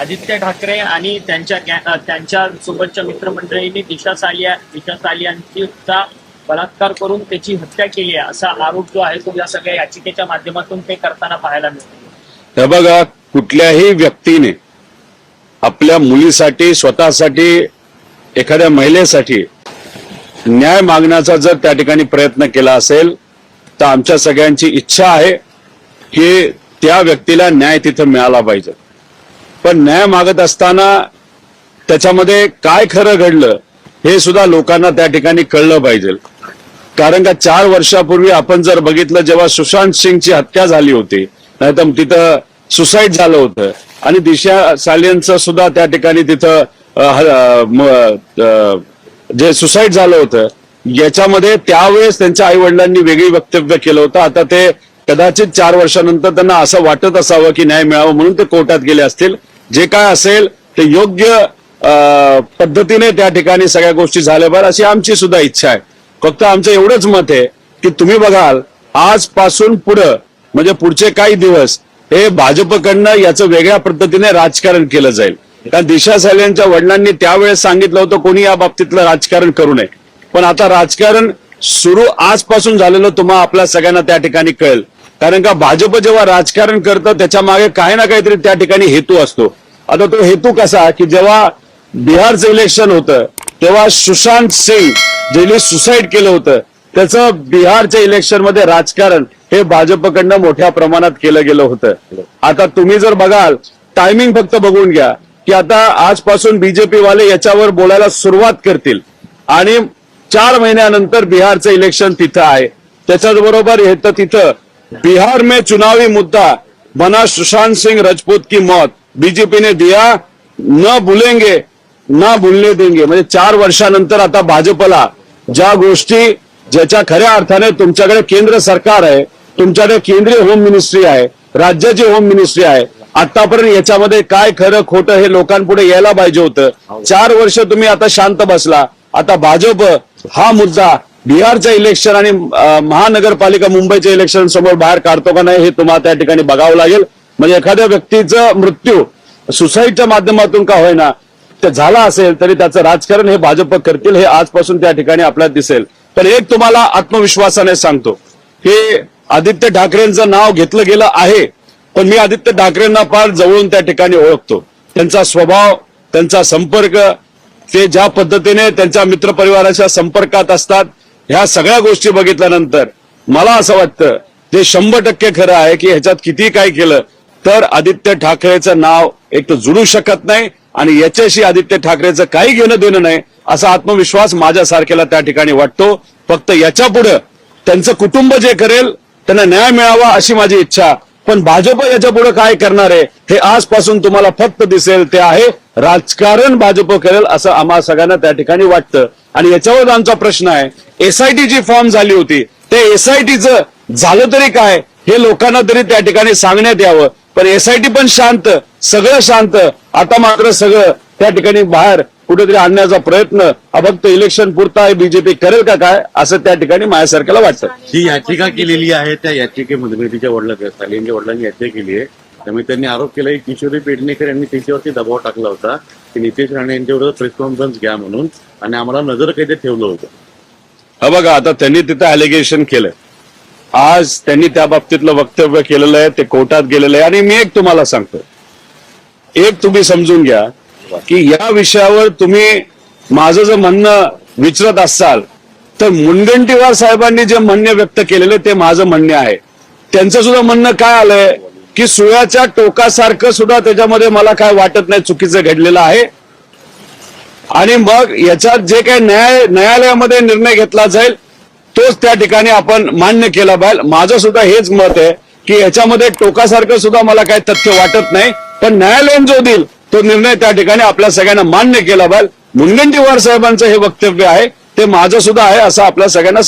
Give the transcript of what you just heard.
आदित्य ठाकरे आणि त्यांच्या गॅ- त्यांच्या सोबतच्या मित्रमंडळींनी दिशा सालिया दिशा सालियांचा बलात्कार करून त्याची हत्या केली आहे असा आरोप जो आहे तो या सगळ्या याचिकेच्या माध्यमातून ते करताना पाहायला मिळतो. तर बघा कुठल्याही व्यक्तीने आपल्या मुलीसाठी स्वतःसाठी एखाद्या महिलेसाठी न्याय मागण्याचा जर त्या ठिकाणी प्रयत्न केला असेल तर आमच्या सगळ्यांची इच्छा आहे की त्या व्यक्तीला न्याय तिथं मिळाला पाहिजे. पण न्याय मागत असताना त्याच्यामध्ये काय खरं घडलं हे सुद्धा लोकांना त्या ठिकाणी कळलं पाहिजे. कारण का चार वर्षापूर्वी आपण जर बघितलं जेव्हा सुशांत सिंगची हत्या झाली होती नाहीतर तिथं सुसाईड झालं होतं. आणि दिशा सालियनचं सुद्धा त्या ठिकाणी तिथं जे सुसाईड झालं होतं याच्यामध्ये त्यावेळेस त्यांच्या आई वडिलांनी वेगळी वक्तव्य केलं होतं. आता ते कदाचित चार वर्षानंतर त्यांना असं वाटत असावं की न्याय मिळावं म्हणून ते कोर्टात गेले असतील. जे काय असेल ते योग्य पद्धतीने त्या ठिकाणी सगळ्या गोष्टी झाल्या बरं अशी आमची सुद्धा इच्छा आहे. फक्त आमचं एवढंच मत आहे की तुम्ही बघाल आजपासून पुढं म्हणजे पुढचे काही दिवस हे भाजपकडनं याचं वेगळ्या पद्धतीने राजकारण केलं जाईल. कारण दिशा साहेबांच्या वडिलांनी त्यावेळेस सांगितलं होतं कोणी या बाबतीतलं राजकारण करू नये. पण आता राजकारण सुरू आजपासून झालेलं तुम्हाला आपल्या सगळ्यांना त्या ठिकाणी कळेल. कारण का भाजप जेव्हा राजकारण करतं त्याच्यामागे काही ना काहीतरी त्या ठिकाणी हेतू असतो. आता तो हेतू कसा की जेव्हा बिहारचं इलेक्शन होतं तेव्हा सुशांत सिंग ज्यांनी सुसाईड केलं होतं त्याचं बिहारच्या इलेक्शनमध्ये राजकारण हे भाजपकडनं मोठ्या प्रमाणात केलं गेलं होतं. आता तुम्ही जर बघाल टायमिंग फक्त बघून घ्या की आता आजपासून बीजेपी वाले याच्यावर बोलायला सुरुवात करतील. आणि चार महिन्यानंतर बिहारचं इलेक्शन तिथं आहे. त्याच्याच बरोबर हे तर तिथं बिहार में चुनावी मुद्दा बना सुशांत सिंह राजपूत की मौत। बीजेपी ने दिया न भूलेंगे न भूलने देंगे। म्हणजे चार वर्षानंतर आता भाजपला ज्या गोष्टी ज्याच्या खऱ्या अर्थाने तुमच्याकडे केंद्र सरकार आहे तुमच्याकडे केंद्रीय होम मिनिस्ट्री आहे राज्याची होम मिनिस्ट्री आहे आतापर्यंत याच्यामध्ये काय खरं खोटं हे लोकांपुढे यायला पाहिजे होतं. चार वर्ष तुम्ही आता शांत बसला. आता भाजप हा मुद्दा बिहारचं इलेक्शन आणि महानगरपालिका मुंबईच्या इलेक्शन समोर बाहेर काढतो का नाही हे तुम्हाला त्या ठिकाणी बघावं लागेल. म्हणजे एखाद्या व्यक्तीचा मृत्यू सुसाईडच्या माध्यमातून का होईना ते झाला असेल तरी त्याचं राजकारण हे भाजप करतील हे आजपासून त्या ठिकाणी आपल्याला दिसेल. पण एक तुम्हाला आत्मविश्वासाने सांगतो की आदित्य ठाकरेंचं नाव घेतलं गेलं आहे पण मी आदित्य ठाकरेंना फार जवळून त्या ठिकाणी ओळखतो. त्यांचा स्वभाव त्यांचा संपर्क ते ज्या पद्धतीने त्यांच्या मित्रपरिवाराच्या संपर्कात असतात ह्या सगळ्या गोष्टी बघितल्यानंतर मला असं वाटतं ते शंभर टक्के खरं आहे की ह्याच्यात किती काय केलं तर आदित्य ठाकरेचं नाव एक तर जुळू शकत नाही आणि याच्याशी आदित्य ठाकरेचं काही घेणं देणं नाही असा आत्मविश्वास माझ्यासारख्याला त्या ठिकाणी वाटतो. फक्त याच्या पुढं त्यांचं कुटुंब जे करेल त्यांना न्याय मिळावा अशी माझी इच्छा. पण भाजप याच्यापुढे काय करणार आहे? हे आजपासून तुम्हाला फक्त दिसेल ते आहे राजकारण भाजप करेल असं आम्हा सगळ्यांना त्या ठिकाणी वाटतं. आणि याच्यावर आमचा प्रश्न आहे एसआयटी जी फॉर्म झाली होती ते एसआयटीचं झालं तरी काय? हे लोकांना तरी त्या ठिकाणी सांगण्यात यावं. पण एसआयटी पण शांत सगळं शांत. आता मात्र सगळं त्या ठिकाणी बाहेर कुठेतरी आणण्याचा प्रयत्न हा फक्त इलेक्शन पुरता आहे बीजेपी करेल का काय असं त्या ठिकाणी माझ्यासारख्याला वाटतं. जी याचिका केलेली आहे त्या याचिकेमध्ये तिच्या वडला सालियांच्या वडिलांनी याचिका केली आहे. त्यामुळे त्यांनी आरोप केला की किशोरी पेडणेकर यांनी त्याच्यावरती दबाव टाकला होता की नितेश राणे यांच्यावर प्रेस कॉन्फरन्स घ्या म्हणून आणि आम्हाला नजर कैदेत ठेवलं होतं. हा बघा आता त्यांनी तिथं अलिगेशन केलं. आज त्यांनी त्या बाबतीतलं वक्तव्य केलेलं आहे ते कोर्टात गेलेलं आहे. आणि मी एक तुम्हाला सांगतो. एक तुम्ही समजून घ्या की या विषयावर तुम्ही माझं जर म्हणणं विचारत असाल तर मुनगंटीवार साहेबांनी जे म्हणणे व्यक्त केलेले ते माझं म्हणणे आहे. त्यांचं सुद्धा म्हणणं काय आलंय? की सुळ्याच्या टोकासारखं सुद्धा त्याच्यामध्ये मला काय वाटत नाही चुकीचं घडलेलं आहे. आणि मग याच्यात जे काही न्याय न्यायालयामध्ये निर्णय घेतला जाईल तोच त्या ठिकाणी आपण मान्य केला पाहिजे. माझं सुद्धा हेच मत आहे की याच्यामध्ये टोकासारखं सुद्धा मला काही तथ्य वाटत नाही. पण न्यायालयीन जो देईल तो निर्णय त्या ठिकाणी आपल्या सगळ्यांना मान्य केला पाहिजे. मुनगंटीवार साहेबांचं हे वक्तव्य आहे ते माझं सुद्धा आहे असं आपल्या सगळ्यांना